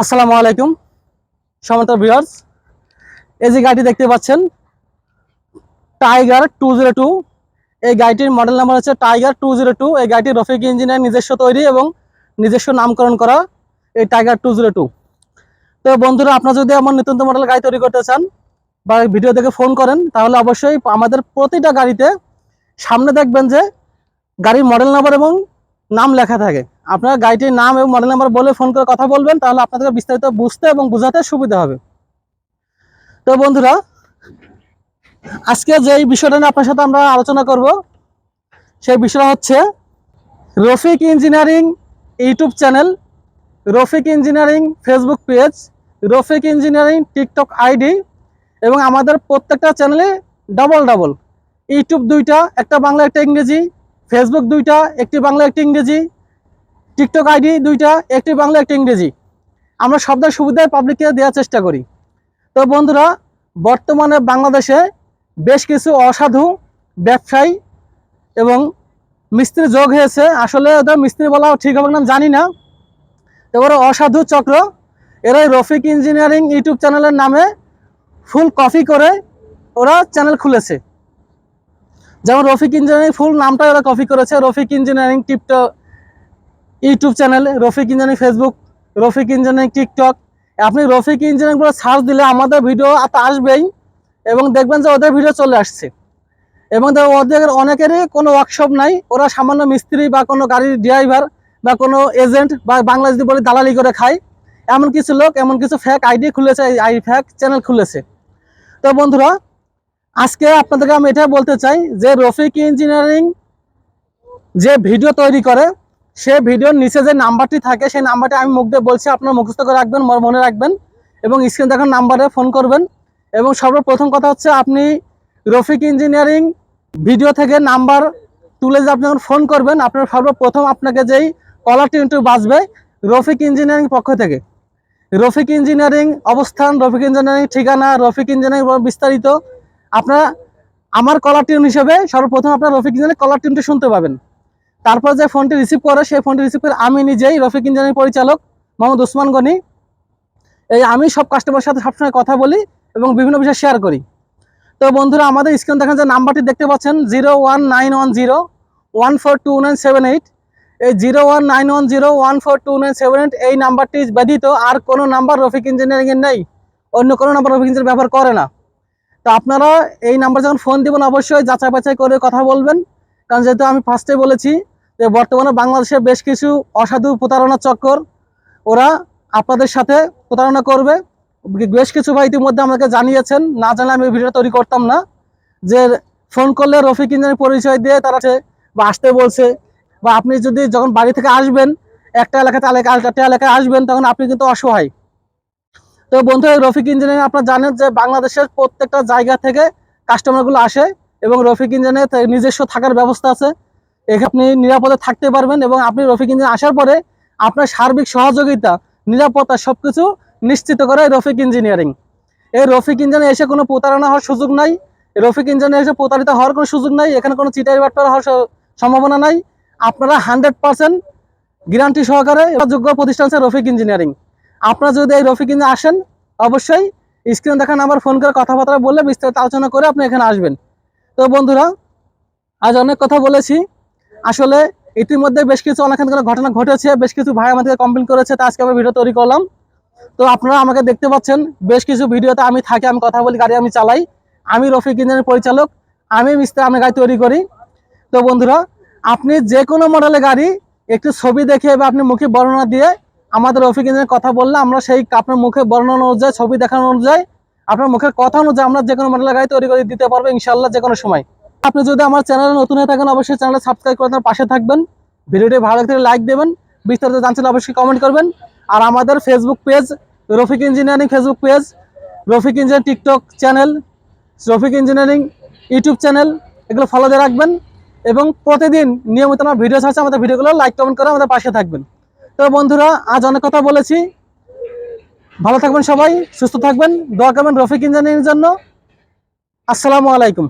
আসসালামু আলাইকুম সমন্ত ভিউয়ার্স। এই যে গাড়িটি দেখতে পাচ্ছেন টাইগার টু জিরো টু এই গাড়িটির মডেল নাম্বার হচ্ছে টাইগার টু জিরো টু এই গাড়িটি রফিক ইঞ্জিনিয়ার নিজস্ব তৈরি এবং নিজস্ব নামকরণ করা এই টাইগার টু জিরো টু তো বন্ধুরা, আপনারা যদি আমার নতুন মডেল গাড়ি তৈরি করতে চান বা ভিডিও দেখে ফোন করেন, তাহলে অবশ্যই আমাদের প্রতিটা গাড়িতে সামনে দেখবেন যে গাড়ির মডেল নাম্বার এবং নাম লেখা থাকে। আপনার গাড়িটির নাম এবং মডেল নাম্বার বলে ফোন করে কথা বলবেন, তাহলে আপনাদেরকে বিস্তারিত বুঝতে এবং বোঝাতে সুবিধা হবে। তো বন্ধুরা, আজকে যে বিষয়টা নিয়ে আপনার সাথে আমরা আলোচনা করব, সেই বিষয়টা হচ্ছে Rafiq engineering YouTube channel, Rafiq engineering Facebook page, Rafiq engineering TikTok ID এবং আমাদের প্রত্যেকটা চ্যানেলে ডবল ডাবল ইউটিউব দুইটা, একটা বাংলা, একটা ইংরেজি। ফেসবুক দুইটা, একটি বাংলা, একটি ইংরেজি। টিকটক আইডি দুইটা, একটি বাংলা, একটি ইংরেজি। আমরা শব্দের সুবিধায় পাবলিককে দেওয়ার চেষ্টা করি। তো বন্ধুরা, বর্তমানে বাংলাদেশে বেশ কিছু অসাধু ব্যবসায়ী এবং মিস্ত্রি যোগ হয়েছে। আসলে ওদের মিস্ত্রি বলা ঠিক হবে না জানি না। এবারে অসাধু চক্র। এরাই রফিক ইঞ্জিনিয়ারিং ইউটিউব চ্যানেলের নামে ফুল কপি করে ওরা চ্যানেল খুলেছে। যেমন রফিক ইঞ্জিনিয়ারিং ফুল নামটা ওরা কপি করেছে। Rafiq engineering টিপটো YouTube channel Rafiq engineering Facebook Rafiq engineering, TikTok. আপনি রফিক ইঞ্জিনিয়ারিং বলে সার্চ দিলে আমাদের ভিডিও আসবেই এবং দেখবেন যে ওদের ভিডিও চলে আসছে। এবং ওদের অনেকেরই কোনো ওয়ার্কশপ নাই, ওরা সামান্য মিস্ত্রি বা কোনো গাড়ির ড্রাইভার বা কোনো এজেন্ট বা বাংলা যদি বলে দালালি করে খায়। এমন কিছু লোক, এমন কিছু ফ্যাক আইডি খুলেছে আই ফ্যাক চ্যানেল খুলেছে। তো বন্ধুরা আজকে আপনাদেরকে আমি এটা বলতে চাই যে রফিক ইঞ্জিনিয়ারিং যে ভিডিও তৈরি করে, সে ভিডিওর নিচে যে নাম্বারটি থাকে, সেই নাম্বারটি আমি মুখ দিয়ে বলছি, আপনার মুখস্থ করে রাখবেন, মনে রাখবেন এবং স্ক্রিন দেখার নাম্বারে ফোন করবেন। এবং সর্বপ্রথম কথা হচ্ছে, আপনি রফিক ইঞ্জিনিয়ারিং ভিডিও থেকে নাম্বার তুলে যে আপনি যখন ফোন করবেন, আপনার সর্বপ্রথম আপনাকে যেই কলার টিউনটি বাজবে, রফিক ইঞ্জিনিয়ারিং পক্ষ থেকে। রফিক ইঞ্জিনিয়ারিং অবস্থান, রফিক ইঞ্জিনিয়ারিং ঠিকানা, রফিক ইঞ্জিনিয়ারিং বিস্তারিত আপনার আমার কলার টিউন হিসেবে সর্বপ্রথম আপনার রফিক ইঞ্জিনিয়ারিং কলার টিউনটি শুনতে পাবেন। তারপর যে ফোনটি রিসিভ করে, সেই ফোনটি রিসিভ করে আমি নিজেই রফিক ইঞ্জিনিয়ারিং পরিচালক মোহাম্মদ ওসমান গনি। এই আমি সব কাস্টমারের সাথে সবসময় কথা বলি এবং বিভিন্ন বিষয় শেয়ার করি। তো বন্ধুরা, আমাদের স্ক্রিন দেখেন যে নাম্বারটি দেখতে পাচ্ছেন zero one nine one zero one four two nine seven eight এই zero one nine one zero one four two nine seven eight এই নাম্বারটি ব্যতীত আর কোনো নাম্বার রফিক ইঞ্জিনিয়ারিংয়ের নেই। অন্য কোনো নাম্বার রফিক ইঞ্জিনিয়ার ব্যবহার করে না। তো আপনারা এই নাম্বার যখন ফোন দিবেন, অবশ্যই যাচাই বাছাই করে কথা বলবেন। কারণ যেহেতু আমি ফার্স্টে বলেছি যে বর্তমানে বাংলাদেশে বেশ কিছু অসাধু প্রতারণা চক্কর ওরা আপনাদের সাথে প্রতারণা করবে। বেশ কিছু ভাই ইতিমধ্যে আমাকে জানিয়েছেন, না জানলে আমি ভিডিও তৈরি করতাম না, যে ফোন করলে রফিক ইঞ্জিনের পরিচয় দিয়ে তারা বা আসতে বলছে। বা আপনি যদি যখন বাড়ি থেকে আসবেন, একটা এলাকা একটা এলাকায় আসবেন, তখন আপনি কিন্তু অসহায়। তো বন্ধু রফিক ইঞ্জিনিয়ারিং আপনারা জানেন যে বাংলাদেশের প্রত্যেকটা জায়গা থেকে কাস্টমারগুলো আসে এবং রফিক ইঞ্জিনিয়ার নিজস্ব থাকার ব্যবস্থা আছে। এখানে আপনি নিরাপদে থাকতে পারবেন এবং আপনি রফিক ইঞ্জিনিয়ার আসার পরে আপনার সার্বিক সহযোগিতা, নিরাপত্তা সবকিছু নিশ্চিত করে রফিক ইঞ্জিনিয়ারিং। এই রফিক ইঞ্জিনিয়ার এসে কোনো প্রতারণা হওয়ার সুযোগ নাই। রফিক ইঞ্জিনিয়ার এসে প্রতারিত হওয়ার কোনো সুযোগ নাই। এখানে কোনো চিটারি বাটপার হওয়ার সম্ভাবনা নাই। আপনারা হান্ড্রেড পার্সেন্ট গ্যারান্টি সহকারে যোগ্য প্রতিষ্ঠান রফিক ইঞ্জিনিয়ারিং। আপনারা যদি এই রফিক ইঞ্জিনিয়ার আসেন, অবশ্যই স্ক্রিন দেখা নাম্বার ফোন করে কথাবার্তা বললে বিস্তারিত আলোচনা করে আপনি এখানে আসবেন। তো বন্ধুরা, আজ অনেক কথা বলেছি। আসলে ইতিমধ্যে বেশ কিছু অনেক ঘটনা ঘটেছে, বেশ কিছু ভাই আমাদেরকে কমপ্লেন করেছে, তা আজকে আমি ভিডিও তৈরি করলাম। তো আপনারা আমাকে দেখতে পাচ্ছেন, বেশ কিছু ভিডিওতে আমি থাকি, আমি কথা বলি, গাড়ি আমি চালাই। আমি রফিক ইঞ্জিনের পরিচালক, আমি মিস্ত্রি আমি গাড়ি তৈরি করি। তো বন্ধুরা, আপনি যে কোনো মডেলের গাড়ি একটু ছবি দেখে বা আপনি মুখে বর্ণনা দিয়ে আমাদের ইঞ্জিনের কথা বললে আমরা সেই আপনার মুখে বর্ণনা অনুযায়ী, ছবি দেখানো অনুযায়ী, আপনার মুখের কথা অনুযায়ী আমরা যে কোনো মডেলের গাড়ি তৈরি করে দিতে পারব ইনশাল্লাহ যে কোনো সময়। আপনি যদি আমার চ্যানেলে নতুন হয়ে থাকেন, অবশ্যই চ্যানেলে সাবস্ক্রাইব করে আপনার পাশে থাকবেন। ভিডিওটি ভালো লাগলে লাইক দেবেন। বিস্তারিত জানতে অবশ্যই কমেন্ট করবেন। আর আমাদের Facebook page Rafiq engineering Facebook page Rafiq engineering TikTok channel Rafiq engineering YouTube channel এগুলো ফলো দিয়ে রাখবেন। এবং প্রতিদিন নিয়মিত আমার ভিডিও ছাড়ছে আমাদের ভিডিওগুলো লাইক কমেন্ট করে আমাদের পাশে থাকবেন। তো বন্ধুরা, আজ অনেক কথা বলেছি। ভালো থাকবেন সবাই, সুস্থ থাকবেন। দোয়া করবেন রফিক ইঞ্জিনিয়ারিং জন্য। আসসালামু আলাইকুম।